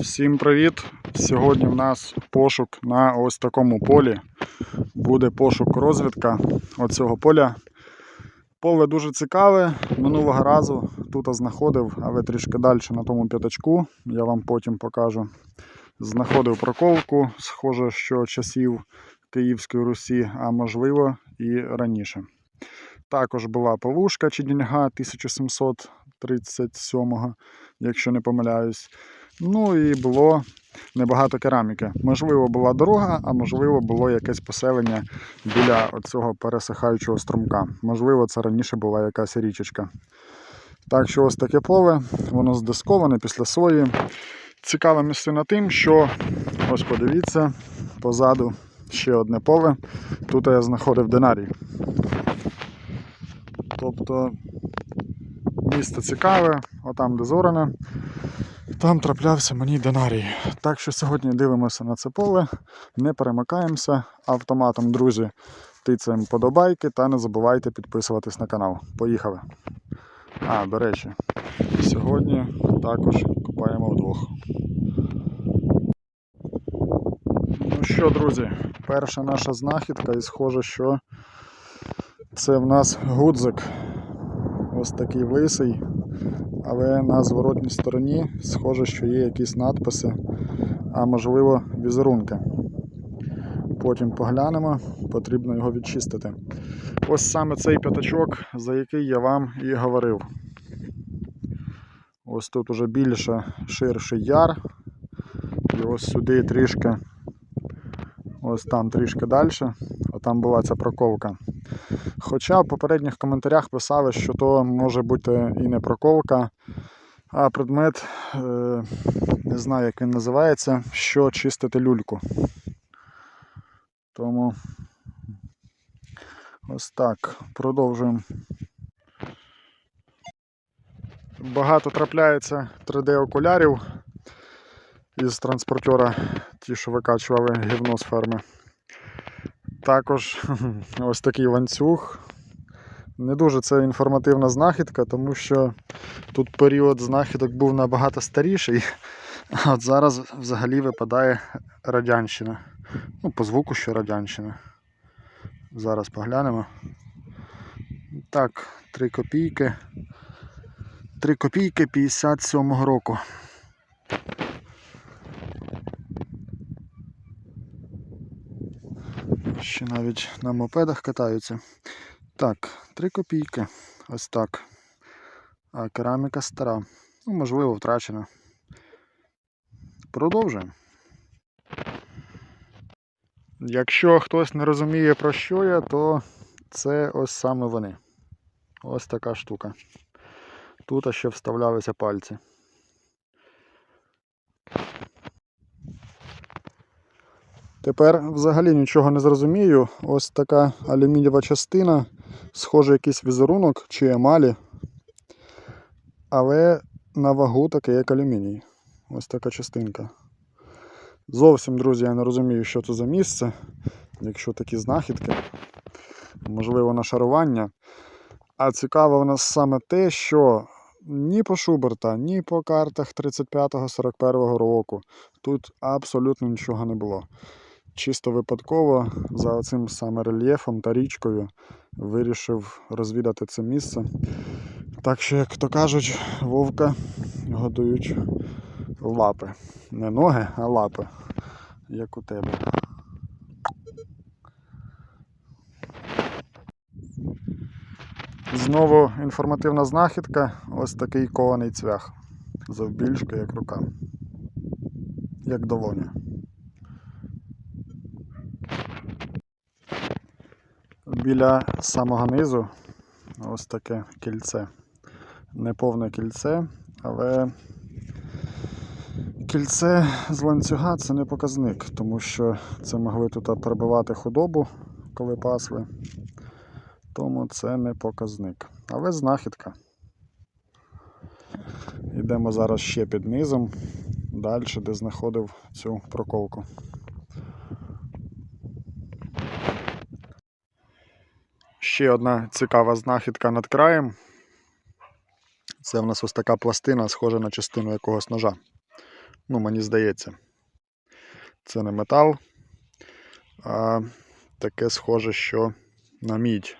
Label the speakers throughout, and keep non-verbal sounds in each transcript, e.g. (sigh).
Speaker 1: Всім привіт! Сьогодні в нас пошук на ось такому полі. Буде пошук розвідка оцього поля. Поле дуже цікаве. Минулого разу тут знаходив, але трішки далі на тому п'ятачку. Я вам потім покажу. Знаходив проковку, схоже, що часів Київської Русі, а можливо і раніше. Також була павушка чи діньга 1737, якщо не помиляюсь. Ну і було небагато кераміки. Можливо, була дорога, а можливо, було якесь поселення біля цього пересихаючого струмка. Можливо, це раніше була якась річечка. Так що ось таке поле, воно здисковане після сої. Цікава місцина тим, що ось подивіться, позаду ще одне поле. Тут я знаходив динарій. Тобто місце цікаве, отам де зоране. Там траплявся мені динарій. Так що сьогодні дивимося на це поле, не перемикаємося автоматом, друзі. Тицяємо подобайки та не забувайте підписуватись на канал. Поїхали. А, до речі, сьогодні також купаємо вдвох. Ну що, друзі, перша наша знахідка, і схоже, що це в нас гудзик. Ось такий лисий але на зворотній стороні схоже, що є якісь надписи, а можливо візерунки. Потім поглянемо, потрібно його відчистити. Ось саме цей п'ятачок, за який я вам і говорив. Ось тут уже більше ширший яр. І ось сюди трішки, ось там трішки далі, а там була ця проковка. Хоча в попередніх коментарях писали, що то може бути і не проковка, а предмет, е, не знаю, як він називається, що чистити люльку. Тому ось так, продовжуємо. Багато трапляється 3D-окулярів із транспортера, ті, що викачували гівно з ферми. Також (laughs) ось такий ланцюг. Не дуже це інформативна знахідка, тому що тут період знахідок був набагато старіший, а от зараз взагалі випадає радянщина. Ну, по звуку, що радянщина. Зараз поглянемо. Так, 3 копійки. 3 копійки 57-го року. Ще навіть на мопедах катаються. Так, 3 копійки. Ось так. А кераміка стара. Ну, можливо, втрачена. Продовжуємо. Якщо хтось не розуміє про що я, то це ось саме вони. Ось така штука. Тут ще вставлялися пальці. Тепер взагалі нічого не зрозумію. Ось така алюмінієва частина, схоже якийсь візерунок чи емалі. Але на вагу таке як алюміній. Ось така частинка. Зовсім, друзі, я не розумію, що це за місце. Якщо такі знахідки, можливо, нашарування. А цікаво в нас саме те, що ні по Шуберта, ні по картах 35-41 року тут абсолютно нічого не було чисто випадково за цим саме рельєфом та річкою вирішив розвідати це місце. Так що, як то кажуть, вовка годують лапи. Не ноги, а лапи, як у тебе. Знову інформативна знахідка, ось такий кований цвях. Завбільшки, як рука, як долоня. Біля самого низу ось таке кільце. Не повне кільце, але кільце з ланцюга це не показник, тому що це могли тут перебувати худобу, коли пасли. Тому це не показник. Але знахідка. Йдемо зараз ще під низом, далі, де знаходив цю проколку. Ще одна цікава знахідка над краєм. Це в нас ось така пластина, схожа на частину якогось ножа. Ну, мені здається. Це не метал, а таке схоже, що на мідь.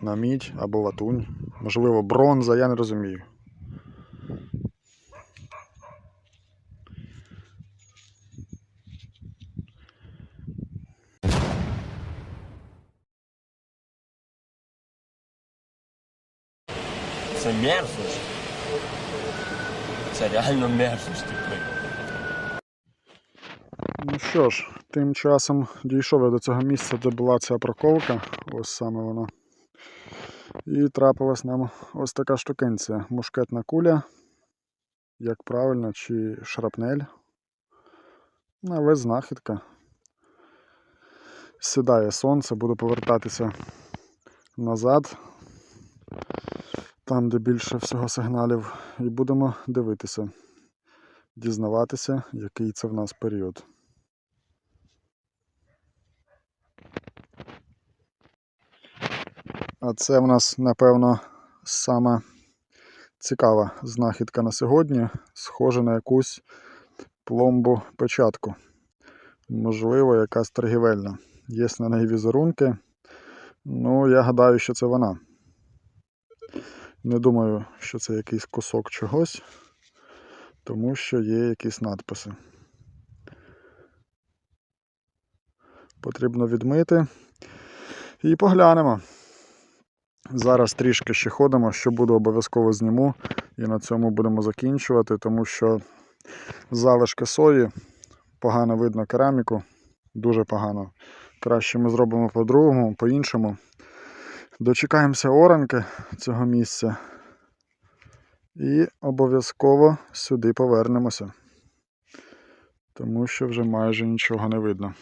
Speaker 1: На мідь або латунь. Можливо, бронза, я не розумію.
Speaker 2: Це мерзость. Це реально мерзость. типу.
Speaker 1: Ну що ж, тим часом дійшов я до цього місця, де була ця проковка. Ось саме вона. І трапилась нам ось така штукенція. Мушкетна куля. Як правильно, чи шрапнель. Ну, Але знахідка. Сідає сонце, буду повертатися назад. Там, де більше всього сигналів. І будемо дивитися, дізнаватися, який це в нас період. А це в нас, напевно, сама цікава знахідка на сьогодні. Схоже на якусь пломбу печатку. Можливо, якась торгівельна. Є на неї візерунки. Ну, я гадаю, що це вона. Не думаю, що це якийсь кусок чогось, тому що є якісь надписи. Потрібно відмити і поглянемо. Зараз трішки ще ходимо, що буду обов'язково зніму і на цьому будемо закінчувати, тому що залишки сої, погано видно кераміку, дуже погано. Краще ми зробимо по-другому, по-іншому. Дочекаємося оранки цього місця і обов'язково сюди повернемося, тому що вже майже нічого не видно.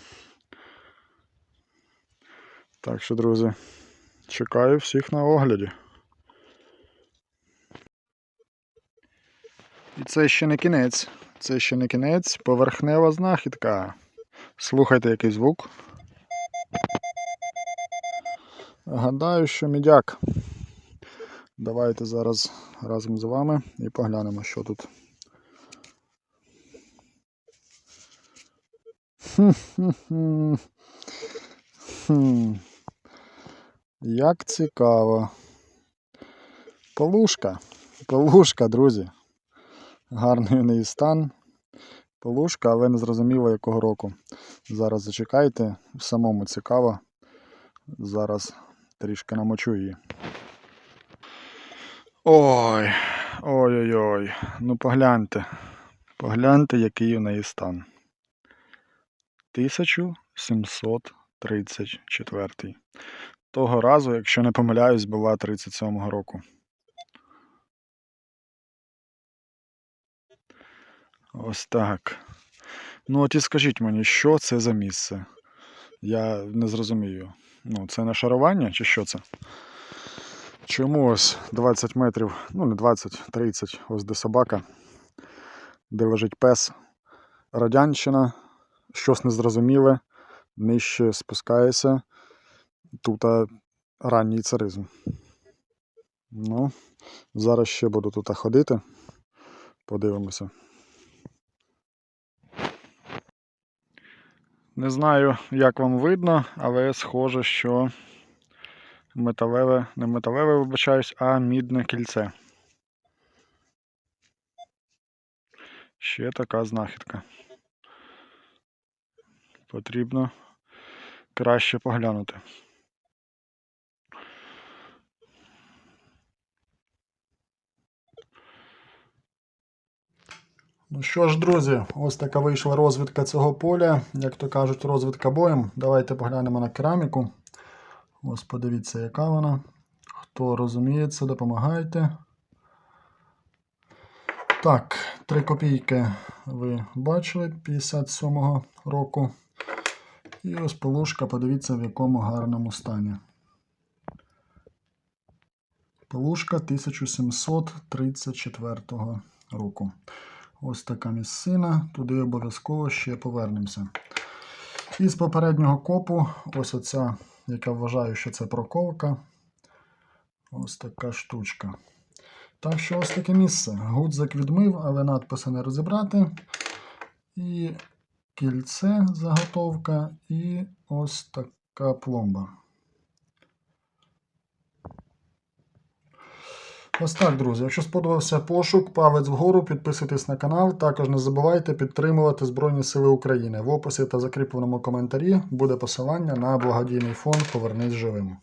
Speaker 1: Так що, друзі. Чекаю всіх на огляді. І це ще не кінець. Це ще не кінець, поверхнева знахідка. Слухайте який звук. Гадаю, що мідяк. Давайте зараз разом з вами і поглянемо, що тут. Як цікаво. Полушка. Полушка, друзі. Гарний у неї стан. Полушка, але не зрозуміло якого року. Зараз зачекайте, самому цікаво. Зараз трішки намочу її. Ой, ой-ой-ой. Ну погляньте. Погляньте, який у неї стан. 1734. Того разу, якщо не помиляюсь, була 37-го року. Ось так. Ну, от і скажіть мені, що це за місце? Я не зрозумію. Ну, це не шарування чи що це? Чому ось 20 метрів, ну не 20, 30, ось де собака, де лежить пес, радянщина, щось незрозуміле, нижче спускається. Тут ранній царизм. Ну, зараз ще буду тут ходити. Подивимося. Не знаю, як вам видно, але схоже, що металеве, не металеве, вибачаюсь, а мідне кільце. Ще така знахідка. Потрібно краще поглянути. Ну що ж, друзі, ось така вийшла розвідка цього поля. Як то кажуть, розвідка боєм. Давайте поглянемо на кераміку. Ось подивіться, яка вона. Хто розуміється, допомагайте. Так, 3 копійки ви бачили 57-го року. І ось полушка, подивіться, в якому гарному стані. Полушка 1734 року. Ось така місцина, туди обов'язково ще повернемося. І з попереднього копу, ось оця, яка вважаю, що це проковка. Ось така штучка. Так що ось таке місце. Гудзик відмив, але надписи не розібрати. і кільце заготовка, і ось така пломба. Ось так, друзі. Якщо сподобався пошук, палець вгору, підписуйтесь на канал. Також не забувайте підтримувати Збройні Сили України. В описі та закріпленому коментарі буде посилання на благодійний фонд Повернись живим.